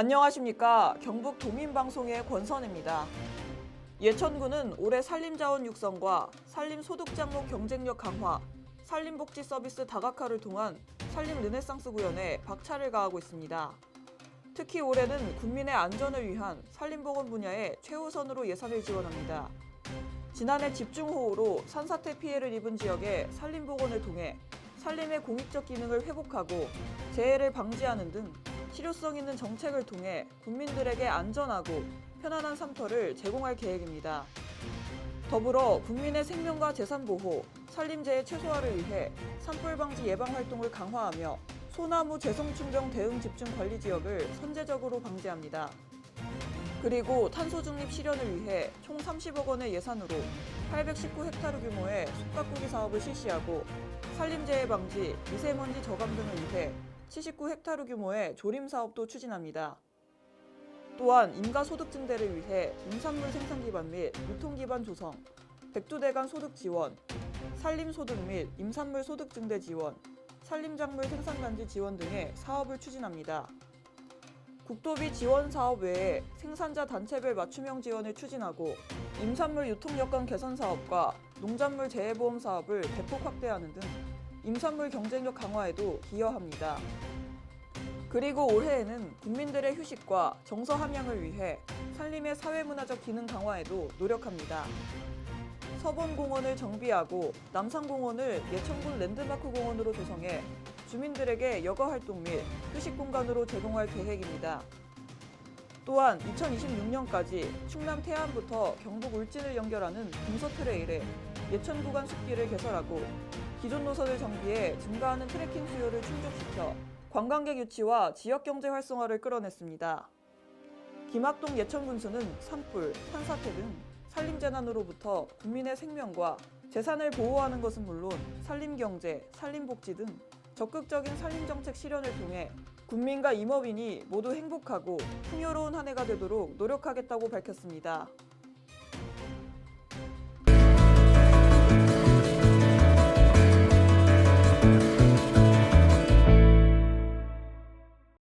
안녕하십니까. 경북 도민방송의 권선입니다. 예천군은 올해 산림자원 육성과 산림소득장목 경쟁력 강화, 산림복지 서비스 다각화를 통한 산림 르네상스 구현에 박차를 가하고 있습니다. 특히 올해는 국민의 안전을 위한 산림보건 분야에 최우선으로 예산을 지원합니다. 지난해 집중호우로 산사태 피해를 입은 지역의 산림보건을 통해 산림의 공익적 기능을 회복하고 재해를 방지하는 등 실효성 있는 정책을 통해 국민들에게 안전하고 편안한 삶터를 제공할 계획입니다. 더불어 국민의 생명과 재산 보호, 산림재해 최소화를 위해 산불 방지 예방 활동을 강화하며 소나무 재성충병 대응 집중 관리 지역을 선제적으로 방지합니다. 그리고 탄소 중립 실현을 위해 총 30억 원의 예산으로 819헥타르 규모의 숲가꾸기 사업을 실시하고 산림재해 방지, 미세먼지 저감 등을 위해 79헥타르 규모의 조림 사업도 추진합니다. 또한 인가 소득 증대를 위해 임산물 생산 기반 및 유통 기반 조성, 백두대간 소득 지원, 산림 소득 및 임산물 소득 증대 지원, 산림작물 생산 단지 지원 등의 사업을 추진합니다. 국도비 지원 사업 외에 생산자 단체별 맞춤형 지원을 추진하고 임산물 유통 여건 개선 사업과 농작물 재해보험 사업을 대폭 확대하는 등 임산물 경쟁력 강화에도 기여합니다. 그리고 올해에는 국민들의 휴식과 정서 함양을 위해 산림의 사회문화적 기능 강화에도 노력합니다. 서본공원을 정비하고 남산공원을 예천군 랜드마크 공원으로 조성해 주민들에게 여가 활동 및 휴식 공간으로 제공할 계획입니다. 또한 2026년까지 충남 태안부터 경북 울진을 연결하는 금서 트레일에 예천 구간 숲길을 개설하고 기존 노선을 정비해 증가하는 트레킹 수요를 충족시켜 관광객 유치와 지역 경제 활성화를 끌어냈습니다. 김학동 예천군수는 산불, 산사태 등 산림재난으로부터 국민의 생명과 재산을 보호하는 것은 물론 산림경제, 산림복지 등 적극적인 산림정책 실현을 통해 국민과 임업인이 모두 행복하고 풍요로운 한 해가 되도록 노력하겠다고 밝혔습니다.